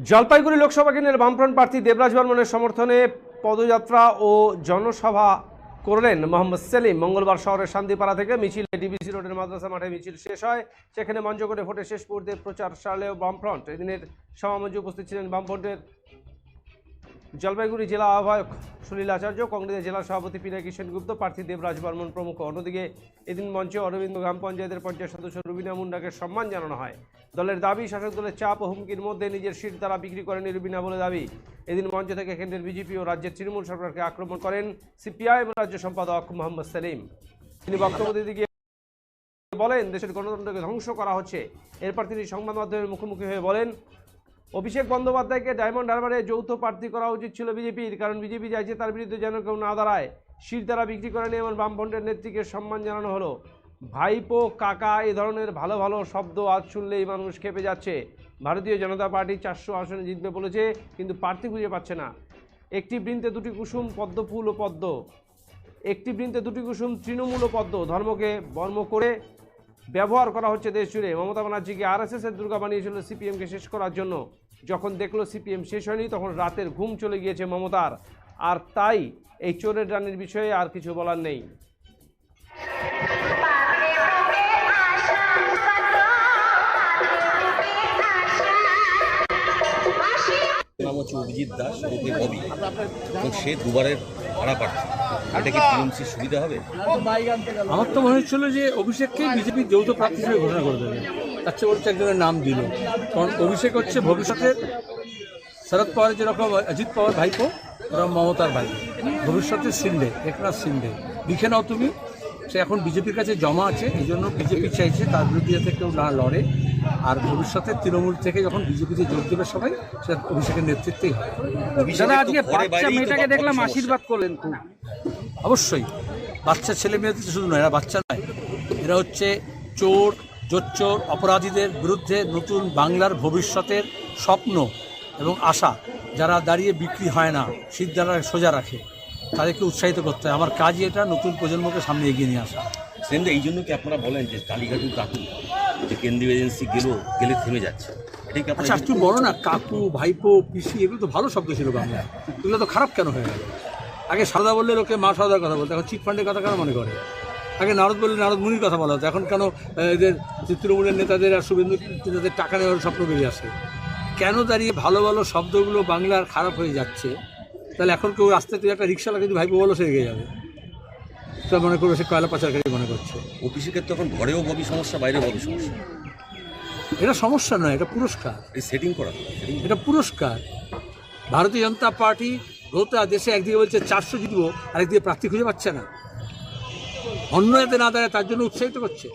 জলপাইগুড়ি লোকসভা কেন্দ্রের বামফ্রন্ট প্রার্থী দেবরাজ বর্মনের সমর্থনে পদযাত্রা ও জনসভা করলেন মোহাম্মদ সেলিম। মঙ্গলবার শহরের শান্তিপাড়া থেকে মিছিল ডিবিসি রোডের মাদ্রাসা মাঠে মিছিল শেষ হয়। সেখানে মঞ্চ করে ভোটের শেষ মুহূর্তে প্রচার সারলেও বামফ্রন্ট। এদিনের সমাবেশে উপস্থিত ছিলেন বামফ্রন্টের জলপাইগুড়ি জেলা আহ্বায়ক সুনীল আচার্য, কংগ্রেসের জেলা সভাপতি পিনা পিনাকি সেনগুপ্ত, প্রার্থী দেবরাজ বর্মন প্রমুখ। অন্যদিকে এদিন মঞ্চে অরবিন্দ গ্রাম পঞ্চায়েতের পঞ্চায়েত সদস্য রুবিনা মুন্ডাকে সম্মান জানানো হয়। দলের দাবি, শাসক দলের চাপ ও হুমকির মধ্যে নিজের সিট তারা বিক্রি করেনি রুবিনা বলে দাবি। এদিন মঞ্চ থেকে কেন্দ্রের বিজেপি ও রাজ্যের তৃণমূল সরকারকে আক্রমণ করেন সিপিআইএম রাজ্য সম্পাদক মোহাম্মদ সেলিম। তিনি বক্তব্য দিতে গিয়ে বলেন, দেশের গণতন্ত্রকে ধ্বংস করা হচ্ছে। এরপর তিনি সংবাদ মাধ্যমের মুখোমুখি হয়ে বলেন অভিষেক বন্দ্যোপাধ্যায়কে ডায়মন্ড হারবারে যৌথ প্রার্থী করা উচিত ছিল বিজেপির, কারণ বিজেপি চাইছে তার বিরুদ্ধে যেন কেউ না দাঁড়ায়। শির দ্বারা বিক্রি করেনি এমন বামফ্রন্টের নেত্রীকে সম্মান জানানো হলো। ভাইপো, কাকা এ ধরনের ভালো ভালো শব্দ আজ শুনলেই মানুষ খেপে যাচ্ছে। ভারতীয় জনতা পার্টি চারশো আসনে জিতবে বলেছে, কিন্তু প্রার্থী খুঁজে পাচ্ছে না। একটি বৃন্তে দুটি কুসুম, পদ্ম ফুল ও পদ্ম। একটি বৃন্তে দুটি কুসুম, তৃণমূল ও পদ্ম। ধর্মকে বর্ম করে ব্যবহার করা হচ্ছে দেশ জুড়ে। মমতা ব্যানার্জিকে আরএসএস এর দুর্গা বানিয়েছিল সিপিএমকে শেষ করার জন্য। যখন দেখল সিপিএম শেষ হয়নি, তখন রাতের ঘুম চলে গিয়েছে মমতার। আর তাই এই চোরের রানের বিষয়ে আর কিছু বলার নেই। অভিজিৎ দাস ওকে ববি এবং সে দুবারের ভাড়া প্রার্থী। এটা কি টিএমসির সুবিধা হবে? আমার তো মনে হচ্ছিল যে অভিষেককে বিজেপি যৌথ প্রার্থী হিসেবে ঘোষণা করে দেবে। তার চেয়ে বলছে একজনের নাম দিল। কারণ অভিষেক হচ্ছে ভবিষ্যতের শরদ পাওয়ার যেরকম অজিত পাওয়ার ভাইপো ওরকম মমতার ভাই ভবিষ্যতের সিন্ডে, একনাথ সিন্ডে। লিখে নাও তুমি, সে এখন বিজেপির কাছে জমা আছে, এই জন্য বিজেপি চাইছে তার বিরুদ্ধে কেউ না লড়ে। আর ভবিষ্যতে তৃণমূল থেকে যখন বিজেপিতে যোগ দেবে সবাই সেটা অভিষেকের নেতৃত্বেই হয় তো বাপ করলেন খুব। অবশ্যই। বাচ্চা ছেলে মেয়েদের শুধু নয় এরা বাচ্চা নয়। এরা হচ্ছে চোর জোচ্চোর অপরাধীদের বিরুদ্ধে নতুন বাংলার ভবিষ্যতের স্বপ্ন এবং আশা। যারা দাঁড়িয়ে বিক্রি হয় না শীত দ্বারা সোজা রাখে তাদেরকে উৎসাহিত করতে হয়। আমার কাজই এটা নতুন প্রজন্মকে সামনে এগিয়ে নিয়ে আসা। সেন্দ্র এই জন্য কি আপনারা বলেন যে কালীঘাটু কাকু যে কেন্দ্রীয় এজেন্সি গেল গেলে থেমে যাচ্ছে। এটাই কি আচ্ছা একটু বড় না কাকু ভাইপো পিসি এগুলো তো ভালো শব্দ ছিল বাংলায়। এগুলো তো খারাপ কেন হয়ে গেল? আগে সারদা বললে লোকে মা সারদার কথা বলতো এখন চিটফান্ডের কথা কেন মনে করে? আগে নারদ বললে নারদ মুনির কথা বলা হতো এখন কেন এদের তৃণমূলের নেতাদের আর শুভেন্দু নেতাদের টাকা নেওয়ার স্বপ্ন বেরিয়ে আসে? কেন দাঁড়িয়ে ভালো ভালো শব্দগুলো বাংলার খারাপ হয়ে যাচ্ছে? তাহলে এখন কেউ রাস্তায় তুই একটা রিক্সাওয়ালা যদি ভাইপো বলো সে এগিয়ে যাবে। সে মনে করবে সে কয়লা পাচারকারী মনে করছে। অভিষেকের তখন ঘরেও ববি সমস্যা বাইরেও ববি সমস্যা। এটা সমস্যা নয় এটা পুরস্কার। এই সেটিং করা এটা পুরস্কার। ভারতীয় জনতা পার্টি গোটা দেশে একদিকে বলছে চারশো জিতবো আরেকদিকে প্রার্থী খুঁজে পাচ্ছে না। অন্য এতে না দাঁড়ায় তার জন্য উৎসাহিত করছে।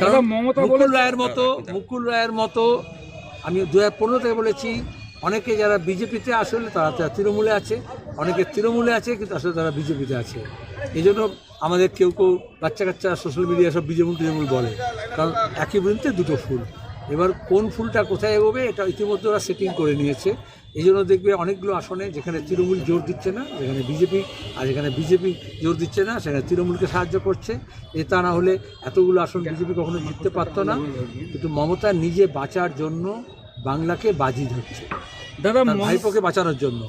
কারণ মুকুল রায়ের মতো মুকুল রায়ের মতো আমি দু হাজার পনেরো থেকে বলেছি অনেকে যারা বিজেপিতে আসলে তারা তারা তৃণমূলে আছে। অনেকে তৃণমূলে আছে কিন্তু আসলে তারা বিজেপিতে আছে। এই জন্য আমাদের কেউ কেউ বাচ্চা কাচ্চা সোশ্যাল মিডিয়া সব বিজেমুল টিজেমুল বলে। কারণ একই বৃন্তে দুটো ফুল। এবার কোন ফুলটা কোথায় এগোবে এটা ইতিমধ্যে ওরা সেটিং করে নিয়েছে। এই জন্য দেখবে অনেকগুলো আসনে যেখানে তৃণমূল জোর দিচ্ছে না যেখানে বিজেপি আর যেখানে বিজেপি জোর দিচ্ছে না সেখানে তৃণমূলকে সাহায্য করছে। এ তা না হলে এতগুলো আসন বিজেপি কখনো জিততে পারতো না। কিন্তু মমতা নিজে বাঁচার জন্য বাংলাকে বাজি ধরছে। দাদা ভাইপোকে বাঁচানোর জন্য।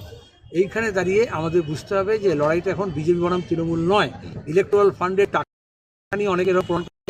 এইখানে দাঁড়িয়ে আমাদের বুঝতে হবে যে লড়াইটা এখন বিজেপি বনাম তৃণমূল নয়। ইলেকট্রাল ফান্ডের টাকা নিয়ে অনেকের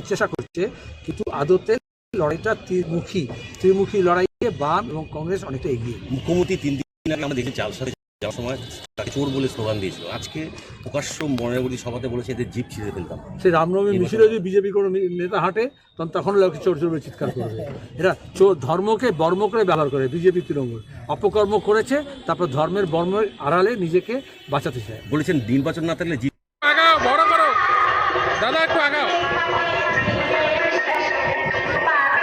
চেষ্টা করছে, কিন্তু আদতে লড়াইটা ত্রিমুখী। ত্রিমুখী লড়াইয়ে বাম এবং কংগ্রেস অনেকটা এগিয়ে। মুখ্যমন্ত্রী তিন দিন আগে আমরা চাল সাথে যাওয়ার সময় তাকে চোর বলে স্লোগান দিয়েছিল। আজকে প্রকাশ্য মনের সভাতে বলেছে এদের জিপ ছিঁড়ে ফেলতাম। সেই রামনবমী মিছিলে যদি বিজেপি কোনো নেতা হাঁটে তখন তখন লোকে চোর চোর বলে চিৎকার করবে। এরা চোর ধর্মকে বর্ম করে ব্যবহার করে বিজেপি তৃণমূল। অপকর্ম করেছে তারপর ধর্মের বর্ম আড়ালে নিজেকে বাঁচাতে চায়। বলেছেন নির্বাচন না থাকলে